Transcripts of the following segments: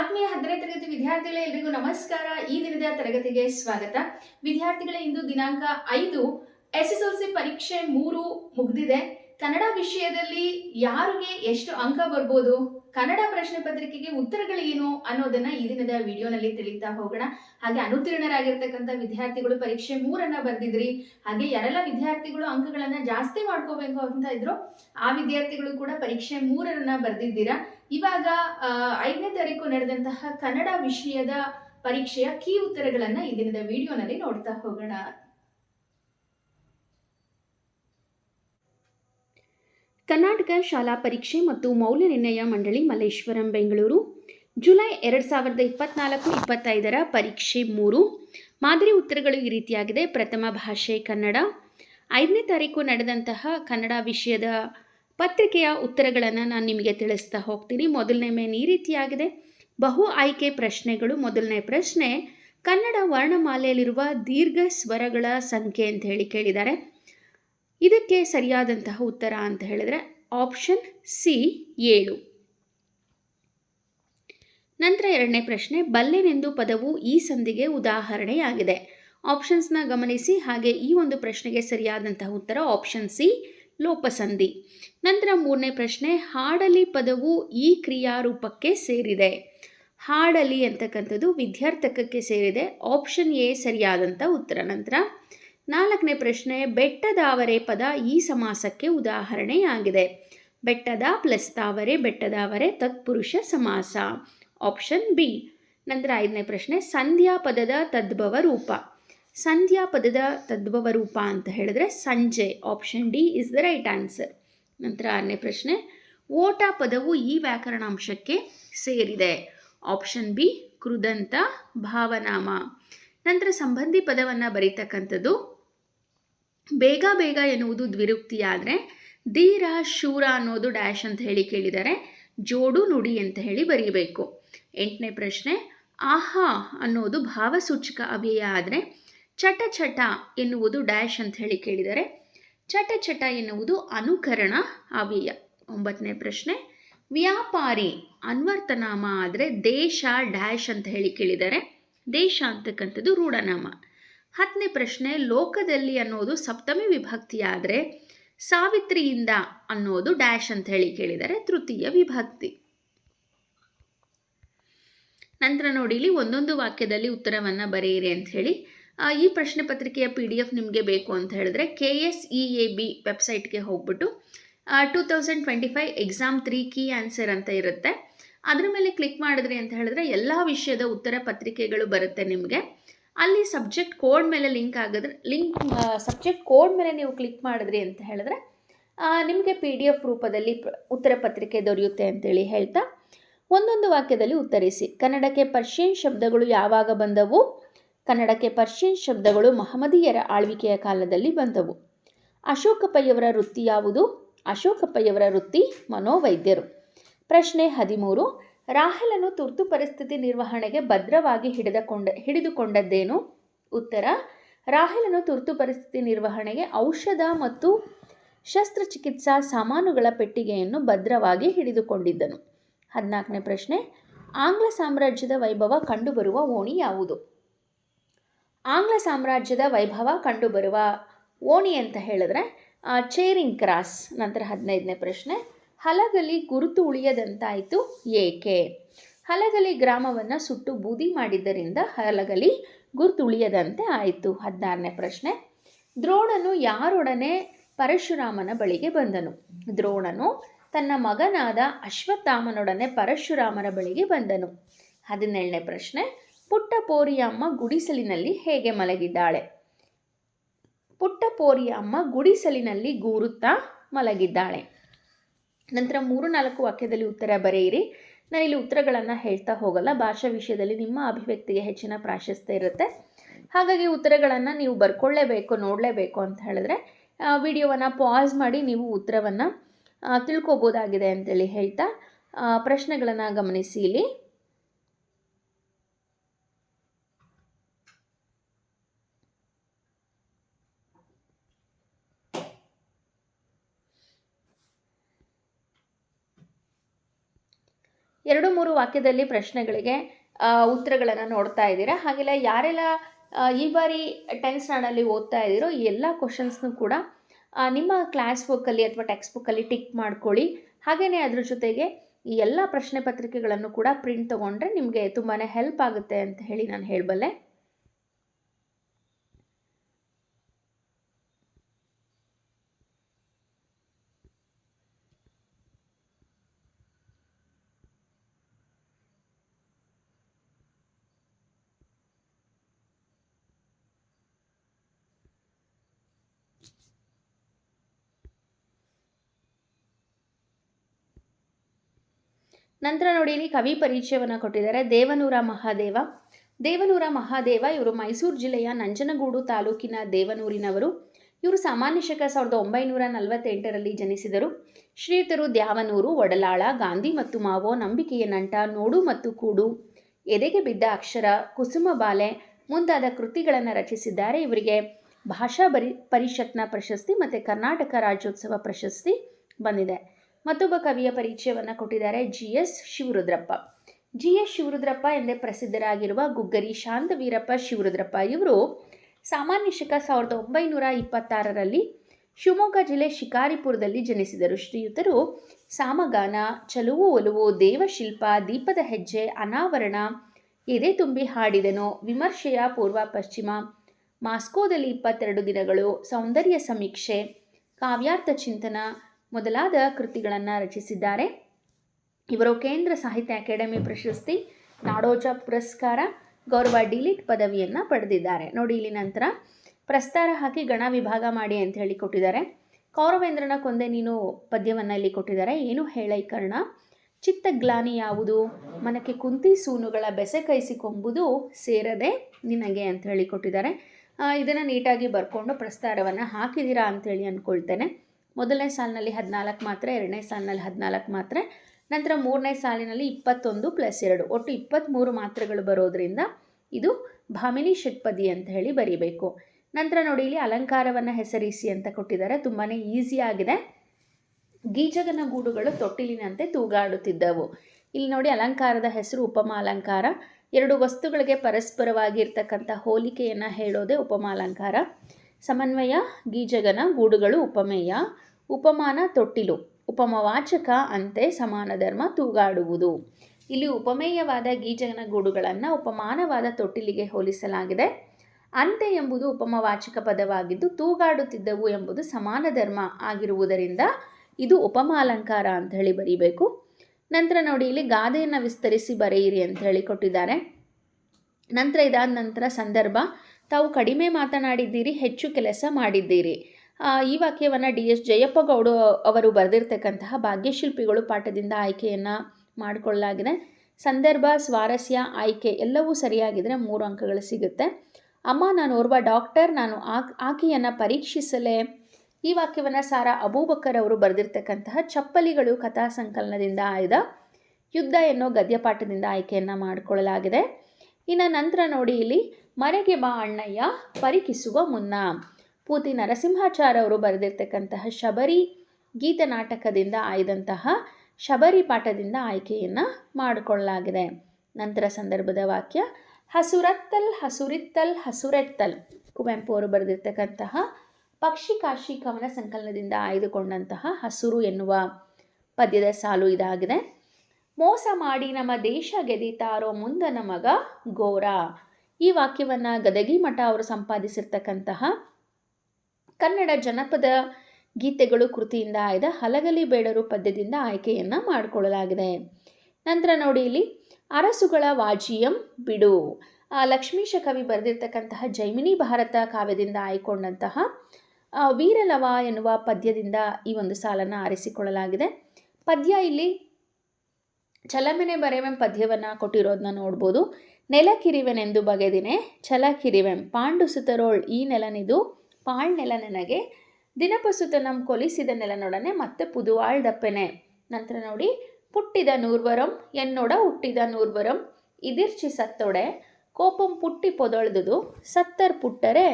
ಆತ್ಮೀಯ ಹತ್ತನೇ ತರಗತಿ ವಿದ್ಯಾರ್ಥಿಗಳೇ, ಎಲ್ರಿಗೂ ನಮಸ್ಕಾರ. ಈ ದಿನದ ತರಗತಿಗೆ ಸ್ವಾಗತ. ವಿದ್ಯಾರ್ಥಿಗಳೇ, ಇಂದು ದಿನಾಂಕ ಐದು. ಎಸ್ ಎಸ್ ಎಲ್ ಪರೀಕ್ಷೆ ಮೂರು ಮುಗ್ದಿದೆ. ಕನ್ನಡ ವಿಷಯದಲ್ಲಿ ಯಾರಿಗೆ ಎಷ್ಟು ಅಂಕ ಬರ್ಬೋದು? ಕನ್ನಡ ಪ್ರಶ್ನೆ ಪತ್ರಿಕೆಗೆ ಉತ್ತರಗಳು ಏನು ಅನ್ನೋದನ್ನ ಈ ದಿನದ ವಿಡಿಯೋನಲ್ಲಿ ತಿಳಿತಾ ಹೋಗೋಣ. ಹಾಗೆ ಅನುತ್ತೀರ್ಣರಾಗಿರ್ತಕ್ಕಂಥ ವಿದ್ಯಾರ್ಥಿಗಳು ಪರೀಕ್ಷೆ ಮೂರನ್ನ ಬರ್ದಿದ್ರಿ. ಹಾಗೆ ಯಾರೆಲ್ಲ ವಿದ್ಯಾರ್ಥಿಗಳು ಅಂಕಗಳನ್ನ ಜಾಸ್ತಿ ಮಾಡ್ಕೋಬೇಕು ಅಂತ ಇದ್ರು, ಆ ವಿದ್ಯಾರ್ಥಿಗಳು ಕೂಡ ಪರೀಕ್ಷೆ ಮೂರನ್ನ ಬರ್ದಿದ್ದೀರಾ. ಇವಾಗ ಐದನೇ ತಾರೀಕು ನಡೆದಂತಹ ಕನ್ನಡ ವಿಷಯದ ಪರೀಕ್ಷೆಯ ಕೀ ಉತ್ತರಗಳನ್ನ ಈ ದಿನದ ವಿಡಿಯೋನಲ್ಲಿ ನೋಡ್ತಾ ಹೋಗೋಣ. ಕರ್ನಾಟಕ ಶಾಲಾ ಪರೀಕ್ಷೆ ಮತ್ತು ಮೌಲ್ಯ ನಿರ್ಣಯ ಮಂಡಳಿ ಮಲ್ಲೇಶ್ವರಂ, ಬೆಂಗಳೂರು. ಜುಲೈ ಎರಡು ಸಾವಿರದ ಇಪ್ಪತ್ನಾಲ್ಕು ಇಪ್ಪತ್ತೈದರ ಪರೀಕ್ಷೆ ಮೂರು. ಮಾದರಿ ಉತ್ತರಗಳು ಈ ರೀತಿಯಾಗಿದೆ. ಪ್ರಥಮ ಭಾಷೆ ಕನ್ನಡ. ಐದನೇ ತಾರೀಕು ನಡೆದಂತಹ ಕನ್ನಡ ವಿಷಯದ ಪತ್ರಿಕೆಯ ಉತ್ತರಗಳನ್ನು ನಾನು ನಿಮಗೆ ತಿಳಿಸ್ತಾ ಹೋಗ್ತೀನಿ. ಮೊದಲನೇ ಮೇನ್ ಈ ರೀತಿಯಾಗಿದೆ. ಬಹು ಆಯ್ಕೆ ಪ್ರಶ್ನೆಗಳು. ಮೊದಲನೇ ಪ್ರಶ್ನೆ, ಕನ್ನಡ ವರ್ಣಮಾಲೆಯಲ್ಲಿರುವ ದೀರ್ಘ ಸ್ವರಗಳ ಸಂಖ್ಯೆ ಅಂತ ಹೇಳಿ ಕೇಳಿದ್ದಾರೆ. ಇದಕ್ಕೆ ಸರಿಯಾದಂತಹ ಉತ್ತರ ಅಂತ ಹೇಳಿದ್ರೆ ಆಪ್ಷನ್ ಸಿ ಏಳು. ನಂತರ ಎರಡನೇ ಪ್ರಶ್ನೆ, ಬಲ್ಲೆನೆಂದು ಪದವು ಈ ಸಂಧಿಗೆ ಉದಾಹರಣೆಯಾಗಿದೆ. ಆಪ್ಷನ್ಸ್ನ ಗಮನಿಸಿ. ಹಾಗೆ ಈ ಒಂದು ಪ್ರಶ್ನೆಗೆ ಸರಿಯಾದಂತಹ ಉತ್ತರ ಆಪ್ಷನ್ ಸಿ ಲೋಪಸಂಧಿ. ನಂತರ ಮೂರನೇ ಪ್ರಶ್ನೆ, ಹಾಡಲಿ ಪದವು ಈ ಕ್ರಿಯಾರೂಪಕ್ಕೆ ಸೇರಿದೆ. ಹಾಡಲಿ ಅಂತಕ್ಕಂಥದ್ದು ವಿದ್ಯಾರ್ಥಕಕ್ಕೆ ಸೇರಿದೆ. ಆಪ್ಷನ್ ಎ ಸರಿಯಾದಂಥ ಉತ್ತರ. ನಂತರ ನಾಲ್ಕನೇ ಪ್ರಶ್ನೆ ಬೆಟ್ಟದಾವರೆ ಪದ ಈ ಸಮಾಸಕ್ಕೆ ಉದಾಹರಣೆಯಾಗಿದೆ. ಬೆಟ್ಟದ ಪ್ಲಸ್ ತಾವರೆ ಬೆಟ್ಟದಾವರೆ ತತ್ಪುರುಷ ಸಮಾಸ. Option B. ನಂತರ ಐದನೇ ಪ್ರಶ್ನೆ, ಸಂಧ್ಯಾ ಪದದ ತದ್ಭವ ರೂಪ. ಸಂಧ್ಯಾ ಪದದ ತದ್ಭವ ರೂಪ ಅಂತ ಹೇಳಿದ್ರೆ ಸಂಜೆ option D is the right answer ನಂತರ ಆರನೇ ಪ್ರಶ್ನೆ ಓಟ ಪದವು ಈ ವ್ಯಾಕರಣಾಂಶಕ್ಕೆ ಸೇರಿದೆ. ಆಪ್ಷನ್ ಬಿ ಕೃದಂತ ಭಾವನಾಮ. ನಂತರ ಸಂಬಂಧಿ ಪದವನ್ನು ಬರೀತಕ್ಕಂಥದ್ದು, ಬೇಗ ಬೇಗ ಎನ್ನುವುದು ದ್ವಿರುಕ್ತಿಯಾದರೆ ಧೀರ, ಶೂರ ಅನ್ನೋದು ಡ್ಯಾಶ್ ಅಂತ ಹೇಳಿ ಕೇಳಿದ್ದಾರೆ ಜೋಡು ನುಡಿ ಅಂತ ಹೇಳಿ ಬರೀಬೇಕು. ಎಂಟನೇ ಪ್ರಶ್ನೆ, ಆಹಾ ಅನ್ನೋದು ಭಾವಸೂಚಕ ಅವ್ಯಯ ಆದರೆ ಚಟ ಚಟ ಎನ್ನುವುದು ಡ್ಯಾಶ್ ಅಂತ ಹೇಳಿ ಕೇಳಿದರೆ ಚಟ ಚಟ ಎನ್ನುವುದು ಅನುಕರಣ ಅವ್ಯಯ ಒಂಬತ್ತನೇ ಪ್ರಶ್ನೆ, ವ್ಯಾಪಾರಿ ಅನ್ವರ್ತನಾಮ ಆದರೆ ದೇಶ ಡ್ಯಾಶ್ ಅಂತ ಹೇಳಿ ಕೇಳಿದರೆ, ದೇಶ ಅಂತಕ್ಕಂಥದ್ದು ರೂಢನಾಮ. ಹತ್ತನೇ ಪ್ರಶ್ನೆ, ಲೋಕದಲ್ಲಿ ಅನ್ನೋದು ಸಪ್ತಮಿ ವಿಭಕ್ತಿಯಾದರೆ ಸಾವಿತ್ರಿಯಿಂದ ಅನ್ನೋದು ಡ್ಯಾಶ್ ಅಂತ ಹೇಳಿ ಕೇಳಿದರೆ ತೃತೀಯ ವಿಭಕ್ತಿ. ನಂತರ ನೋಡಿಲಿ ಒಂದೊಂದು ವಾಕ್ಯದಲ್ಲಿ ಉತ್ತರವನ್ನು ಬರೆಯಿರಿ ಅಂತ ಹೇಳಿ ಈ ಪ್ರಶ್ನೆ ಪತ್ರಿಕೆಯ ಪಿ ಡಿ ಎಫ್ ನಿಮಗೆ ಬೇಕು ಅಂತ ಹೇಳಿದ್ರೆ K S E A B ವೆಬ್ಸೈಟ್ಗೆ ಹೋಗ್ಬಿಟ್ಟು two thousand twenty five exam three key answer ಅಂತ ಇರುತ್ತೆ. ಅದರ ಮೇಲೆ ಕ್ಲಿಕ್ ಮಾಡಿದ್ರಿ ಅಂತ ಹೇಳಿದ್ರೆ ಎಲ್ಲ ವಿಷಯದ ಉತ್ತರ ಪತ್ರಿಕೆಗಳು ಬರುತ್ತೆ ನಿಮಗೆ. ಅಲ್ಲಿ ಸಬ್ಜೆಕ್ಟ್ ಕೋಡ್ ಮೇಲೆ ಲಿಂಕ್ ಆಗಿದ್ರೆ ಲಿಂಕ್ ಸಬ್ಜೆಕ್ಟ್ ಕೋಡ್ ಮೇಲೆ ನೀವು ಕ್ಲಿಕ್ ಮಾಡಿದ್ರಿ ಅಂತ ಹೇಳಿದ್ರೆ ನಿಮಗೆ ಪಿ ಡಿ ಎಫ್ ರೂಪದಲ್ಲಿ ಉತ್ತರ ಪತ್ರಿಕೆ ದೊರೆಯುತ್ತೆ ಅಂತೇಳಿ ಹೇಳ್ತಾ, ಒಂದೊಂದು ವಾಕ್ಯದಲ್ಲಿ ಉತ್ತರಿಸಿ. ಕನ್ನಡಕ್ಕೆ ಪರ್ಷಿಯನ್ ಶಬ್ದಗಳು ಯಾವಾಗ ಬಂದವು? ಕನ್ನಡಕ್ಕೆ ಪರ್ಷಿಯನ್ ಶಬ್ದಗಳು ಮಹಮದಿಯರ ಆಳ್ವಿಕೆಯ ಕಾಲದಲ್ಲಿ ಬಂದವು. ಅಶೋಕಪ್ಪಯ್ಯವರ ವೃತ್ತಿ ಯಾವುದು? ಅಶೋಕಪ್ಪಯ್ಯವರ ವೃತ್ತಿ ಮನೋವೈದ್ಯರು. ಪ್ರಶ್ನೆ ಹದಿಮೂರು. ರಾಹಲನು ತುರ್ತು ಪರಿಸ್ಥಿತಿ ನಿರ್ವಹಣೆಗೆ ಭದ್ರವಾಗಿ ಹಿಡಿದುಕೊಂಡ ಹಿಡಿದುಕೊಂಡದ್ದೇನು? ಉತ್ತರ. ರಾಹಲನು ತುರ್ತು ಪರಿಸ್ಥಿತಿ ನಿರ್ವಹಣೆಗೆ ಔಷಧ ಮತ್ತು ಶಸ್ತ್ರಚಿಕಿತ್ಸಾ ಸಾಮಾನುಗಳ ಪೆಟ್ಟಿಗೆಯನ್ನು ಭದ್ರವಾಗಿ ಹಿಡಿದುಕೊಂಡಿದ್ದನು. ಹದಿನಾಲ್ಕನೇ ಪ್ರಶ್ನೆ. ಆಂಗ್ಲ ಸಾಮ್ರಾಜ್ಯದ ವೈಭವ ಕಂಡುಬರುವ ಓಣಿ ಯಾವುದು? ಆಂಗ್ಲ ಸಾಮ್ರಾಜ್ಯದ ವೈಭವ ಕಂಡುಬರುವ ಓಣಿ ಅಂತ ಹೇಳಿದ್ರೆ ಚೇರಿಂಗ್ ಕ್ರಾಸ್, ನಂತರ ಹದಿನೈದನೇ ಪ್ರಶ್ನೆ, ಹಲಗಲಿ ಗುರುತು ಉಳಿಯದಂತಾಯಿತು ಏಕೆ? ಹಲಗಲಿ ಗ್ರಾಮವನ್ನು ಸುಟ್ಟು ಬೂದಿ ಮಾಡಿದ್ದರಿಂದ ಹಲಗಲಿ ಗುರುತು ಉಳಿಯದಂತೆ ಆಯಿತು, ಹದಿನಾರನೇ ಪ್ರಶ್ನೆ. ದ್ರೋಣನು ಯಾರೊಡನೆ ಪರಶುರಾಮನ ಬಳಿಗೆ ಬಂದನು? ದ್ರೋಣನು ತನ್ನ ಮಗನಾದ ಅಶ್ವತ್ಥಾಮನೊಡನೆ ಪರಶುರಾಮನ ಬಳಿಗೆ ಬಂದನು. ಹದಿನೇಳನೇ ಪ್ರಶ್ನೆ ಪುಟ್ಟ ಪೋರಿಯಮ್ಮ ಗುಡಿಸಲಿನಲ್ಲಿ ಹೇಗೆ ಮಲಗಿದ್ದಾಳೆ? ಪುಟ್ಟ ಪೋರಿಯಮ್ಮ ಗುಡಿಸಲಿನಲ್ಲಿ ಗೂರುತ್ತಾ ಮಲಗಿದ್ದಾಳೆ. ನಂತರ ಮೂರು ನಾಲ್ಕು ವಾಕ್ಯದಲ್ಲಿ ಉತ್ತರ ಬರೆಯಿರಿ. ನಾನು ಇಲ್ಲಿ ಉತ್ತರಗಳನ್ನು ಹೇಳ್ತಾ ಹೋಗಲ್ಲ. ಭಾಷಾ ವಿಷಯದಲ್ಲಿ ನಿಮ್ಮ ಅಭಿವ್ಯಕ್ತಿಗೆ ಹೆಚ್ಚಿನ ಪ್ರಾಶಸ್ತ್ಯ ಇರುತ್ತೆ. ಹಾಗಾಗಿ ಉತ್ತರಗಳನ್ನು ನೀವು ಬರ್ಕೊಳ್ಳೇಬೇಕು, ನೋಡಲೇಬೇಕು ಅಂತ ಹೇಳಿದ್ರೆ ವಿಡಿಯೋವನ್ನು ಪಾಸ್ ಮಾಡಿ ನೀವು ಉತ್ತರವನ್ನು ತಿಳ್ಕೊಬೋದಾಗಿದೆ ಅಂತೇಳಿ ಹೇಳ್ತಾ ಪ್ರಶ್ನೆಗಳನ್ನು ಗಮನಿಸಿ ಇಲ್ಲಿ. ಎರಡು ಮೂರು ವಾಕ್ಯದಲ್ಲಿ ಪ್ರಶ್ನೆಗಳಿಗೆ ಉತ್ತರಗಳನ್ನು ನೋಡ್ತಾ ಇದ್ದೀರಾ? ಹಾಗೆಲ್ಲ ಯಾರೆಲ್ಲ ಈ ಬಾರಿ ಟೆನ್ಸ್ ಸ್ಟ್ಯಾಂಡಲ್ಲಿ ಓದ್ತಾ ಇದ್ದೀರೋ ಈ ಎಲ್ಲ ಕ್ವಶನ್ಸ್ನೂ ಕೂಡ ನಿಮ್ಮ ಕ್ಲಾಸ್ ಬುಕ್ಕಲ್ಲಿ ಅಥವಾ ಟೆಕ್ಸ್ಟ್ ಬುಕ್ಕಲ್ಲಿ ಟಿಕ್ ಮಾಡ್ಕೊಳ್ಳಿ. ಹಾಗೆಯೇ ಅದ್ರ ಜೊತೆಗೆ ಈ ಎಲ್ಲ ಪ್ರಶ್ನೆ ಪತ್ರಿಕೆಗಳನ್ನು ಕೂಡ ಪ್ರಿಂಟ್ ತೊಗೊಂಡ್ರೆ ನಿಮಗೆ ತುಂಬಾ ಹೆಲ್ಪ್ ಆಗುತ್ತೆ ಅಂತ ಹೇಳಿ ನಾನು ಹೇಳಬಲ್ಲೆ. ನಂತರ ನೋಡಿ ಇಲ್ಲಿ ಕವಿ ಪರಿಚಯವನ್ನು ಕೊಟ್ಟಿದ್ದಾರೆ. ದೇವನೂರ ಮಹಾದೇವ. ದೇವನೂರ ಮಹಾದೇವ ಇವರು ಮೈಸೂರು ಜಿಲ್ಲೆಯ ನಂಜನಗೂಡು ತಾಲೂಕಿನ ದೇವನೂರಿನವರು. ಇವರು ಸಾಮಾನ್ಯ ಶಕ ಸಾವಿರದ ಒಂಬೈನೂರ ನಲವತ್ತೆಂಟರಲ್ಲಿ ಜನಿಸಿದರು. ಶ್ರೀಯುತರು ದ್ಯಾವನೂರು, ಒಡಲಾಳ, ಗಾಂಧಿ ಮತ್ತು ಮಾವೋ, ನಂಬಿಕೆಯ ನಂಟ, ನೋಡು ಮತ್ತು ಕೂಡು, ಎದೆಗೆ ಬಿದ್ದ ಅಕ್ಷರ, ಕುಸುಮ ಬಾಲೆ ಮುಂತಾದ ಕೃತಿಗಳನ್ನು ರಚಿಸಿದ್ದಾರೆ. ಇವರಿಗೆ ಭಾಷಾ ಪರಿಷತ್ನ ಪ್ರಶಸ್ತಿ ಮತ್ತು ಕರ್ನಾಟಕ ರಾಜ್ಯೋತ್ಸವ ಪ್ರಶಸ್ತಿ ಬಂದಿದೆ. ಮತ್ತೊಬ್ಬ ಕವಿಯ ಪರಿಚಯವನ್ನು ಕೊಟ್ಟಿದ್ದಾರೆ G S Shivarudrappa. G S Shivarudrappa ಎಂದೇ ಪ್ರಸಿದ್ಧರಾಗಿರುವ ಗುಗ್ಗರಿ ಶಾಂತವೀರಪ್ಪ ಶಿವರುದ್ರಪ್ಪ ಇವರು ಸಾಮಾನ್ಯ ಶಿಕ ಸಾವಿರದ ಒಂಬೈನೂರ ಇಪ್ಪತ್ತಾರರಲ್ಲಿ ಶಿವಮೊಗ್ಗ ಜಿಲ್ಲೆ ಶಿಕಾರಿಪುರದಲ್ಲಿ ಜನಿಸಿದರು. ಶ್ರೀಯುತರು ಸಾಮಗಾನ, ಚಲುವು ಒಲುವು, ದೇವಶಿಲ್ಪ, ದೀಪದ ಹೆಜ್ಜೆ, ಅನಾವರಣ, ಎದೆ ತುಂಬಿ ಹಾಡಿದನು, ವಿಮರ್ಶೆಯ ಪೂರ್ವ ಪಶ್ಚಿಮ, ಮಾಸ್ಕೋದಲ್ಲಿ ಇಪ್ಪತ್ತೆರಡು ದಿನಗಳು, ಸೌಂದರ್ಯ ಸಮೀಕ್ಷೆ, ಕಾವ್ಯಾರ್ಥ ಚಿಂತನ ಮೊದಲಾದ ಕೃತಿಗಳನ್ನು ರಚಿಸಿದ್ದಾರೆ. ಇವರು ಕೇಂದ್ರ ಸಾಹಿತ್ಯ ಅಕಾಡೆಮಿ ಪ್ರಶಸ್ತಿ, ನಾಡೋಜ ಪುರಸ್ಕಾರ, ಗೌರವ ಡಿಲಿಟ್ ಪದವಿಯನ್ನು ಪಡೆದಿದ್ದಾರೆ. ನೋಡಿ ಇಲ್ಲಿ ನಂತರ, ಪ್ರಸ್ತಾರ ಹಾಕಿ ಗಣ ವಿಭಾಗ ಮಾಡಿ ಅಂತ ಹೇಳಿ ಕೊಟ್ಟಿದ್ದಾರೆ. ಕೌರವೇಂದ್ರನ ಕೊಂದೆ ನೀನು ಪದ್ಯವನ್ನು ಇಲ್ಲಿ ಕೊಟ್ಟಿದ್ದಾರೆ. ಏನು ಹೇಳೈಕರ್ಣ? ಚಿತ್ತಗ್ಲಾನಿ ಯಾವುದು? ಮನಕ್ಕೆ ಕುಂತಿ ಸೂನುಗಳ ಬೆಸೆ ಕೈಸಿಕೊಂಬುದು ಸೇರದೆ ನಿನಗೆ ಅಂತ ಹೇಳಿ ಕೊಟ್ಟಿದ್ದಾರೆ. ಇದನ್ನು ನೀಟಾಗಿ ಬರ್ಕೊಂಡು ಪ್ರಸ್ತಾರವನ್ನು ಹಾಕಿದ್ದೀರಾ ಅಂಥೇಳಿ ಅಂದ್ಕೊಳ್ತೇನೆ ಮೊದಲನೇ ಸಾಲಿನಲ್ಲಿ ಹದಿನಾಲ್ಕು ಮಾತ್ರ, ಎರಡನೇ ಸಾಲಿನಲ್ಲಿ ಹದಿನಾಲ್ಕು ಮಾತ್ರ, ನಂತರ ಮೂರನೇ ಸಾಲಿನಲ್ಲಿ ಇಪ್ಪತ್ತೊಂದು ಪ್ಲಸ್ ಎರಡು. ಒಟ್ಟು ಇಪ್ಪತ್ತ್ಮೂರು ಮಾತ್ರೆಗಳು ಬರೋದರಿಂದ ಇದು ಭಾಮಿನಿ ಷಟ್ಪದಿ ಅಂತ ಹೇಳಿ ಬರೀಬೇಕು. ನಂತರ ನೋಡಿ, ಇಲ್ಲಿ ಅಲಂಕಾರವನ್ನು ಹೆಸರಿಸಿ ಅಂತ ಕೊಟ್ಟಿದ್ದಾರೆ. ತುಂಬಾ ಈಸಿಯಾಗಿದೆ ಗೀಜಗನ ಗೂಡುಗಳು ತೊಟ್ಟಿಲಿನಂತೆ ತೂಗಾಡುತ್ತಿದ್ದವು. ಇಲ್ಲಿ ನೋಡಿ, ಅಲಂಕಾರದ ಹೆಸರು ಉಪಮಾಲಂಕಾರ ಎರಡು ವಸ್ತುಗಳಿಗೆ ಪರಸ್ಪರವಾಗಿರ್ತಕ್ಕಂಥ ಹೋಲಿಕೆಯನ್ನು ಹೇಳೋದೇ ಉಪಮಾ ಅಲಂಕಾರ. ಸಮನ್ವಯ, ಗೀಜಗನ, ಗೂಡುಗಳು, ಉಪಮೇಯ, ಉಪಮಾನ, ತೊಟ್ಟಿಲು. ಉಪಮವಾಚಕ, ಅಂತೆ ಸಮಾನ ಧರ್ಮ ತೂಗಾಡುವುದು. ಇಲ್ಲಿ ಉಪಮೇಯವಾದ, ಗೀಜಗನ, ಗೂಡುಗಳನ್ನು ಉಪಮಾನವಾದ ತೊಟ್ಟಿಲಿಗೆ ಹೋಲಿಸಲಾಗಿದೆ. ಅಂತೆ ಎಂಬುದು ಉಪಮವಾಚಕ ಪದವಾಗಿದ್ದು, ತೂಗಾಡುತ್ತಿದ್ದವು ಎಂಬುದು ಸಮಾನ ಧರ್ಮ ಆಗಿರುವುದರಿಂದ ಇದು ಉಪಮಾಲಂಕಾರ ಅಂತ ಹೇಳಿ ಬರೀಬೇಕು. ನಂತರ ನೋಡಿ, ಇಲ್ಲಿ ಗಾದೆಯನ್ನು ವಿಸ್ತರಿಸಿ ಬರೆಯಿರಿ ಅಂತ ಹೇಳಿ ಕೊಟ್ಟಿದ್ದಾರೆ. ನಂತರ ಇದಾದ ನಂತರ ಸಂದರ್ಭ. ತಾವು ಕಡಿಮೆ ಮಾತನಾಡಿದ್ದೀರಿ, ಹೆಚ್ಚು ಕೆಲಸ ಮಾಡಿದ್ದೀರಿ. ಈ ವಾಕ್ಯವನ್ನು ಡಿ. ಎಸ್. ಜಯಪ್ಪ ಗೌಡ ಅವರು ಬರೆದಿರ್ತಕ್ಕಂತಹ ಭಾಗ್ಯಶಿಲ್ಪಿಗಳು ಪಾಠದಿಂದ ಆಯ್ಕೆಯನ್ನು ಮಾಡಿಕೊಳ್ಳಲಾಗಿದೆ. ಸಂದರ್ಭ, ಸ್ವಾರಸ್ಯ, ಆಯ್ಕೆ ಎಲ್ಲವೂ ಸರಿಯಾಗಿದ್ದರೆ ಮೂರು ಅಂಕಗಳು ಸಿಗುತ್ತೆ. ಅಮ್ಮ, ನಾನು ಓರ್ವ ಡಾಕ್ಟರ್, ನಾನು ಆಕ್, ಆಕೆಯನ್ನು ಪರೀಕ್ಷಿಸಲೇ. ಈ ವಾಕ್ಯವನ್ನು ಸಾರಾ ಅಬೂಬಕ್ಕರ್ ಅವರು ಬರೆದಿರ್ತಕ್ಕಂತಹ ಚಪ್ಪಲಿಗಳು ಕಥಾ ಸಂಕಲನದಿಂದ ಆಯ್ದ ಯುದ್ಧ ಎನ್ನೋ ಗದ್ಯಪಾಠದಿಂದ ಆಯ್ಕೆಯನ್ನು ಮಾಡಿಕೊಳ್ಳಲಾಗಿದೆ. ಇನ್ನು ನಂತರ ನೋಡಿ ಇಲ್ಲಿ ಮನೆಗೆ ಬಾ ಅಣ್ಣಯ್ಯ, ಪರಿಕಿಸುವ ಮುನ್ನ. ಪೂತಿ ನರಸಿಂಹಾಚಾರ್ಯ ಅವರು ಬರೆದಿರ್ತಕ್ಕಂತಹ ಶಬರಿ ಗೀತ ನಾಟಕದಿಂದ ಆಯ್ದಂತಹ ಶಬರಿ ಪಾಠದಿಂದ ಆಯ್ಕೆಯನ್ನು ಮಾಡಿಕೊಳ್ಳಲಾಗಿದೆ. ನಂತರ ಸಂದರ್ಭದ ವಾಕ್ಯ, ಹಸುರತ್ತಲ್ ಹಸುರಿತ್ತಲ್ ಹಸುರೆತ್ತಲ್. ಕುವೆಂಪು ಅವರು ಬರೆದಿರ್ತಕ್ಕಂತಹ ಪಕ್ಷಿ ಕಾಶಿ ಕವನ ಸಂಕಲನದಿಂದ ಆಯ್ದುಕೊಂಡಂತಹ ಹಸುರು ಎನ್ನುವ ಪದ್ಯದ ಸಾಲು ಇದಾಗಿದೆ. ಮೋಸ ಮಾಡಿ ನಮ್ಮ ದೇಶ ಗೆದಿತಾರೋ ಮುಂದ ನಮಗ ಘೋರ. ಈ ವಾಕ್ಯವನ್ನು ಗದಗಿ ಮಠ ಅವರು ಸಂಪಾದಿಸಿರ್ತಕ್ಕಂತಹ ಕನ್ನಡ ಜನಪದ ಗೀತೆಗಳು ಕೃತಿಯಿಂದ ಆಯ್ದ ಹಲಗಲಿ ಬೇಡರು ಪದ್ಯದಿಂದ ಆಯ್ಕೆಯನ್ನು ಮಾಡಿಕೊಳ್ಳಲಾಗಿದೆ. ನಂತರ ನೋಡಿ ಇಲ್ಲಿ ಅರಸುಗಳ ವಾಜಿಯಂ ಬಿಡು. ಆ, ಲಕ್ಷ್ಮೀಶ ಕವಿ ಬರೆದಿರ್ತಕ್ಕಂತಹ ಜೈಮಿನಿ ಭಾರತ ಕಾವ್ಯದಿಂದ ಆಯ್ಕೊಂಡಂತಹ ವೀರಲವ ಎನ್ನುವ ಪದ್ಯದಿಂದ ಈ ಒಂದು ಸಾಲನ್ನು ಆರಿಸಿಕೊಳ್ಳಲಾಗಿದೆ. ಪದ್ಯ ಇಲ್ಲಿ ಚಲಮೆನೆ ಬರೆವೆಂ ಪದ್ಯವನ್ನು ಕೊಟ್ಟಿರೋದನ್ನ ನೋಡ್ಬೋದು. ನೆಲಕಿರಿವೆನೆಂದು ಬಗೆದಿನೆ ಛಲಕಿರಿವೆಂ. ಪಾಂಡು ಸುತರೋಳ್ ಈ ನೆಲನಿದು ಪಾಳ್ ನೆಲ ನನಗೆ, ದಿನಪಸುತನಂ ಕೊಲಿಸಿದ ನೆಲನೊಡನೆ ಮತ್ತೆ ಪುದುವಾಳ್ ದಪ್ಪೆನೆ. ನಂತರ ನೋಡಿ, ಪುಟ್ಟಿದ ನೂರ್ವರಂ, ಎನ್ನೊಡ ಹುಟ್ಟಿದ ನೂರ್ವರಂ, ಇದಿರ್ಚಿ ಸತ್ತೊಡೆ, ಕೋಪಂ ಪುಟ್ಟಿ ಪೊದೊಳ್ದುದು, ಸತ್ತರ್ ಪುಟ್ಟರೆ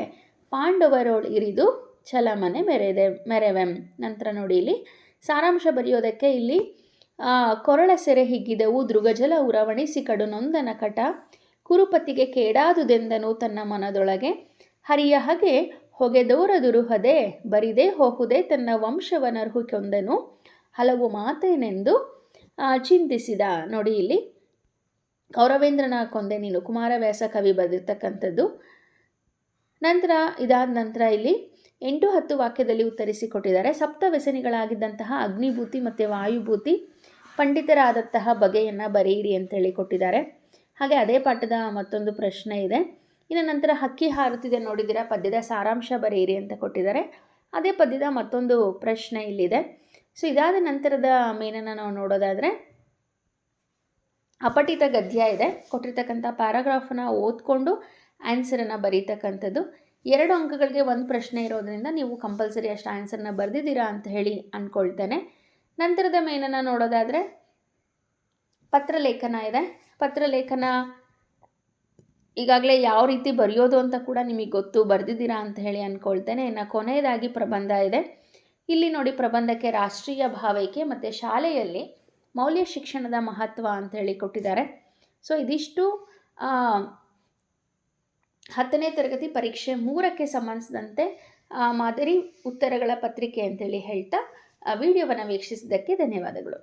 ಪಾಂಡವರೋಳ್ ಇರಿದು ಛಲಮನೆ ಮೆರೆದೆ, ಮೆರೆವೆಂ. ನಂತರ ನೋಡಿ ಇಲ್ಲಿ, ಸಾರಾಂಶ ಬರೆಯೋದಕ್ಕೆ ಇಲ್ಲಿ ಕೊರಳ ಸೆರೆ ಹಿಗ್ಗಿದವು, ದೃಗಜಲ ಉರವಣಿಸಿ ಕಡುನೊಂದ ನಕಟ ಕುರುಪತಿಗೆ ಕೇಡಾದುದೆಂದನು ತನ್ನ ಮನದೊಳಗೆ. ಹರಿಯ ಹಗೆ ಹೊಗೆದೋರದುರುಹದೆ ಬರಿದೇ ಹೋಗುದೇ ತನ್ನ ವಂಶವನರ್ಹು ಕೊಂದನು. ಹಲವು ಮಾತೇನೆಂದು ಚಿಂತಿಸಿದ. ನೋಡಿ ಇಲ್ಲಿ. ಕೌರವೇಂದ್ರನ ಕೊಂದೆ ನೀನು ಕುಮಾರವ್ಯಾಸ ಕವಿ ಬರೆದಿರ್ತಕ್ಕಂಥದ್ದು. ನಂತರ, ಇದಾದ ನಂತರ ಇಲ್ಲಿ ಎಂಟು ಹತ್ತು ವಾಕ್ಯದಲ್ಲಿ ಉತ್ತರಿಸಿ ಕೊಟ್ಟಿದ್ದಾರೆ ಸಪ್ತ ವ್ಯಸನಿಗಳಾಗಿದ್ದಂತಹ ಅಗ್ನಿಭೂತಿ ಮತ್ತು ವಾಯುಭೂತಿ ಪಂಡಿತರಾದಂತಹ ಬಗೆಯನ್ನು ಬರೆಯಿರಿ ಅಂತೇಳಿ ಕೊಟ್ಟಿದ್ದಾರೆ. ಹಾಗೆ ಅದೇ ಪಾಠದ ಮತ್ತೊಂದು ಪ್ರಶ್ನೆ ಇದೆ. ಇನ್ನು ನಂತರ ಹಕ್ಕಿ ಹಾರುತ್ತಿದೆ ನೋಡಿದ್ದೀರಾ? ಪದ್ಯದ ಸಾರಾಂಶ ಬರೆಯಿರಿ ಅಂತ ಕೊಟ್ಟಿದ್ದಾರೆ. ಅದೇ ಪದ್ಯದ ಮತ್ತೊಂದು ಪ್ರಶ್ನೆ ಇಲ್ಲಿದೆ. ಸೊ, ಇದಾದ ನಂತರದ ಮೇನನ್ನು ನಾವು ನೋಡೋದಾದರೆ, ಅಪಠಿತ ಗದ್ಯ ಇದೆ. ಕೊಟ್ಟಿರ್ತಕ್ಕಂಥ ಪ್ಯಾರಾಗ್ರಾಫನ್ನ ಓದ್ಕೊಂಡು ಆನ್ಸರನ್ನು ಬರೀತಕ್ಕಂಥದ್ದು. ಎರಡು ಅಂಕಗಳಿಗೆ ಒಂದು ಪ್ರಶ್ನೆ ಇರೋದ್ರಿಂದ ನೀವು ಕಂಪಲ್ಸರಿ ಅಷ್ಟು ಆನ್ಸರ್ನ ಬರೆದಿದ್ದೀರಾ ಅಂತ ಹೇಳಿ ಅಂದ್ಕೊಳ್ತೇನೆ ನಂತರದ ಮೇನನ್ನು ನೋಡೋದಾದರೆ, ಪತ್ರಲೇಖನ ಇದೆ. ಪತ್ರಲೇಖನ ಈಗಾಗಲೇ ಯಾವ ರೀತಿ ಬರೆಯೋದು ಅಂತ ಕೂಡ ನಿಮಗೆ ಗೊತ್ತು, ಬರೆದಿದ್ದೀರಾ ಅಂತ ಹೇಳಿ ಅಂದ್ಕೊಳ್ತೇನೆ ಇನ್ನು ಕೊನೆಯದಾಗಿ ಪ್ರಬಂಧ ಇದೆ. ಇಲ್ಲಿ ನೋಡಿ ಪ್ರಬಂಧಕ್ಕೆ ರಾಷ್ಟ್ರೀಯ ಭಾವೈಕೆ ಮತ್ತು ಶಾಲೆಯಲ್ಲಿ ಮೌಲ್ಯ ಶಿಕ್ಷಣದ ಮಹತ್ವ ಅಂತ ಹೇಳಿ ಕೊಟ್ಟಿದ್ದಾರೆ. ಸೊ, ಇದಿಷ್ಟು ಹತ್ತನೇ ತರಗತಿ ಪರೀಕ್ಷೆ ಮೂರಕ್ಕೆ ಸಂಬಂಧಿಸಿದಂತೆ ಮಾದರಿ ಉತ್ತರಗಳ ಪತ್ರಿಕೆ ಅಂತೇಳಿ ಹೇಳ್ತಾ ವಿಡಿಯೋವನ್ನು ವೀಕ್ಷಿಸಿದ್ದಕ್ಕೆ ಧನ್ಯವಾದಗಳು.